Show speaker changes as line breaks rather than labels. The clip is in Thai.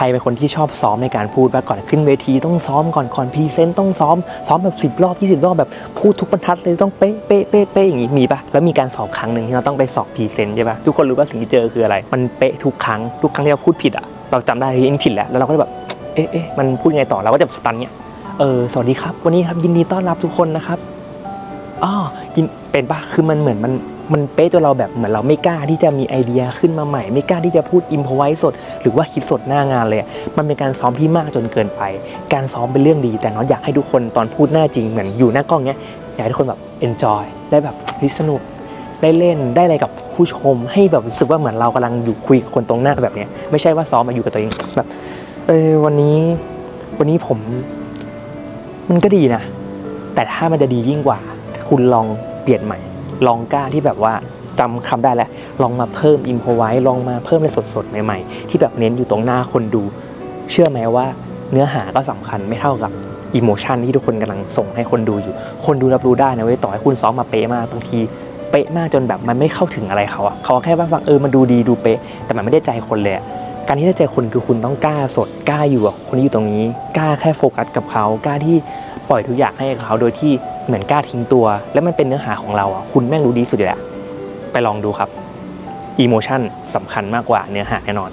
ใครเป็นคนที่ชอบซ้อมในการพูดว่าก่อนขึ้นเวทีต้องซ้อมก่อนก่อนพรีเซนต์ต้องซ้อมซ้อมแบบ10 รอบ 20 รอบแบบพูดทุกบรรทัดเลยต้องเป๊ะเป๊ะเป๊ะเป๊ะอย่างงี้มีปะแล้วมีการสอบครั้งหนึ่งที่เราต้องไปสอบพรีเซนต์ใช่ปะทุกคนรู้ว่าสิ่งที่เจอคืออะไร มันเป๊ะทุกครั้งทุกครั้งที่เราพูดผิดอะเราจำได้ที่นี่ผิดแล้วแล้วเราก็จะแบบเอ๊ะเอ๊ะมันพูดยังไงต่อเราก็จะสตันเนี่ยเออสวัสดีครับ วันนี้ครับยินดีต้อนรับทุกคนนะครับอ๋อ ยินเป็นปะคือมันเหมือนมันมันเป๊ะจนเราแบบเหมือนเราไม่กล้าที่จะมีไอเดียขึ้นมาใหม่ ไม่กล้าที่จะพูดอิมพอไว้สด หรือว่าคิดสดหน้างานเลย มันเป็นการซ้อมที่มากจนเกินไป การซ้อมเป็นเรื่องดี แต่น้องอยากให้ทุกคนตอนพูดหน้าจริงเหมือนอยู่หน้ากล้องเนี้ยอยากให้ทุกคนแบบ enjoy ได้แบบสนุกได้เล่นได้อะไรกับผู้ชม ให้แบบรู้สึกว่าเหมือนเรากำลังอยู่คุยกับคนตรงหน้าแบบเนี้ยไม่ใช่ว่าซ้อมมาอยู่กับตัวเองแบบเออวันนี้วันนี้ผม มันก็ดีนะ แต่ถ้ามันจะดียิ่งกว่า คุณลองเปลี่ยนใหม่ ลองกล้าที่แบบว่าจำคำได้แล้ว ลองมาเพิ่มอินโพไว้ลองมาเพิ่มในสดๆ ใหม่ๆ ที่แบบเน้นอยู่ตรงหน้าคนดู เชื่อไหมว่าเนื้อหาก็สำคัญไม่เท่ากับอิโมชันที่ทุกคนกำลังส่งให้คนดูอยู่ คนดูรับรู้ได้นะเว้ยต่อให้คุณซ้อมมาเป๊ะมากบางทีเป๊ะมากจนแบบมันไม่เข้าถึงอะไรเขาอะเขาแค่ว่าฟังเออมันดูดีดูเป๊ะ แต่มันไม่ได้ใจคนเลยการที่ได้ใจคนคือคุณต้องกล้าสดกล้าอยู่กับคนที่อยู่ตรงนี้กล้าแค่โฟกัสกับเขากล้าที่ปล่อยทุกอย่างให้เขาโดยที่ เหมือนกล้าทิ้งตัว แล้วมันเป็นเนื้อหาของเราอะคุณแม่งรู้ดีสุดอยู่แล้ว ไปลองดูครับอีโมชันสำคัญมากกว่าเนื้อหาแน่นอน